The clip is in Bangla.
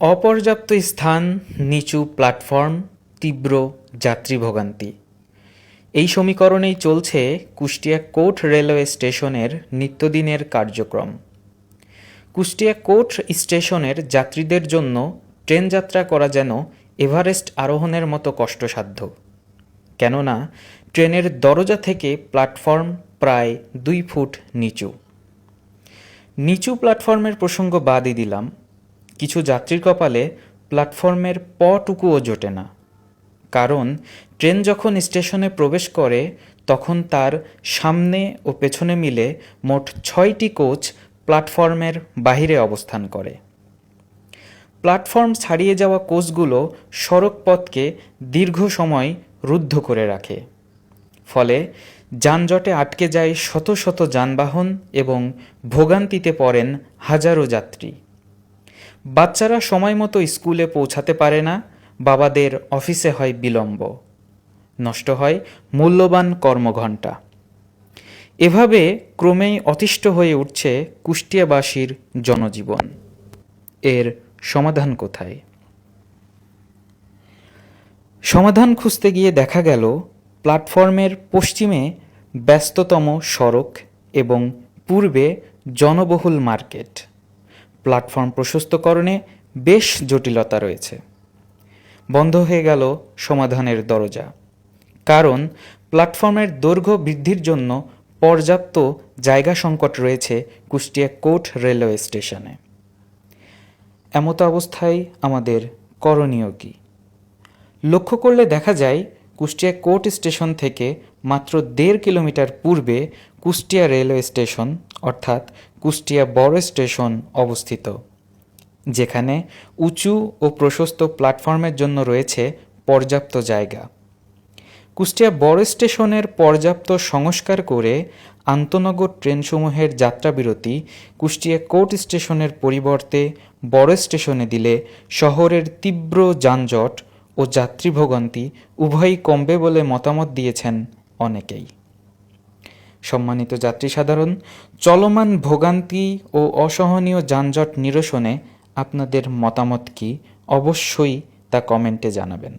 অপর্যাপ্ত স্থান, নিচু প্ল্যাটফর্ম, তীব্র যাত্রী ভোগান্তি এই সমীকরণেই চলছে কুষ্টিয়া কোর্ট রেলওয়ে স্টেশনের নিত্যদিনের কার্যক্রম। কুষ্টিয়া কোর্ট স্টেশনের যাত্রীদের জন্য ট্রেন যাত্রা করা যেন এভারেস্ট আরোহণের মতো কষ্টসাধ্য। কেননা, ট্রেনের দরজা থেকে প্ল্যাটফর্ম প্রায় দুই ফুট নিচু। নিচু প্ল্যাটফর্মের প্রসঙ্গ বাদই দিলাম। কিছু যাত্রীর কপালে প্ল্যাটফর্মের পটুকুও জোটে না। কারণ, ট্রেন যখন স্টেশনে প্রবেশ করে, তখন তার সামনে ও পেছনে মিলে মোট ছয়টি কোচ প্ল্যাটফর্মের বাহিরে অবস্থান করে। প্ল্যাটফর্ম ছাড়িয়ে যাওয়া কোচগুলো সড়ক পথকে দীর্ঘ সময় রুদ্ধ করে রাখে। ফলে, যানজটে আটকে যায় শত শত যানবাহন এবং ভোগান্তিতে পড়েন হাজারো যাত্রী। বাচ্চারা সময় মতো স্কুলে পৌঁছাতে পারে না, বাবাদের অফিসে হয় বিলম্ব। নষ্ট হয় মূল্যবান কর্মঘণ্টা। এভাবে ক্রমেই অতিষ্ঠ হয়ে উঠছে কুষ্টিয়াবাসীর জনজীবন। এর সমাধান কোথায়? সমাধান খুঁজতে গিয়ে দেখা গেল, প্ল্যাটফর্মের পশ্চিমে ব্যস্ততম সড়ক এবং পূর্বে জনবহুল মার্কেট। প্ল্যাটফর্ম প্রশস্তকরণে বেশ জটিলতা রয়েছে। বন্ধ হয়ে গেল সমাধানের দরজা। কারণ প্ল্যাটফর্মের দৈর্ঘ্য বৃদ্ধির জন্য পর্যাপ্ত জায়গা সংকট রয়েছে কুষ্টিয়া কোর্ট রেলওয়ে স্টেশনে। এমতো অবস্থায় আমাদের করণীয় কি? লক্ষ্য করলে দেখা যায় কুষ্টিয়া কোর্ট স্টেশন থেকে মাত্র দেড় কিলোমিটার পূর্বে কুষ্টিয়া রেলওয়ে স্টেশন, অর্থাৎ কুষ্টিয়া বড় স্টেশন অবস্থিত, যেখানে উঁচু ও প্রশস্ত প্ল্যাটফর্মের জন্য রয়েছে পর্যাপ্ত জায়গা। কুষ্টিয়া বড় স্টেশনের পর্যাপ্ত সংস্কার করে আন্তনগর ট্রেনসমূহের যাত্রাবিরতি কুষ্টিয়া কোর্ট স্টেশনের পরিবর্তে বড় স্টেশনে দিলে শহরের তীব্র যানজট ও যাত্রী ভোগান্তি উভয়ই কমবে বলে মতামত দিয়েছেন অনেকেই। সম্মানিত যাত্রী সাধারণ চলমান ভোগান্তি ও অসহনীয় যানজট নিরসনে আপনাদের মতামত কি? অবশ্যই তা কমেন্টে জানাবেন।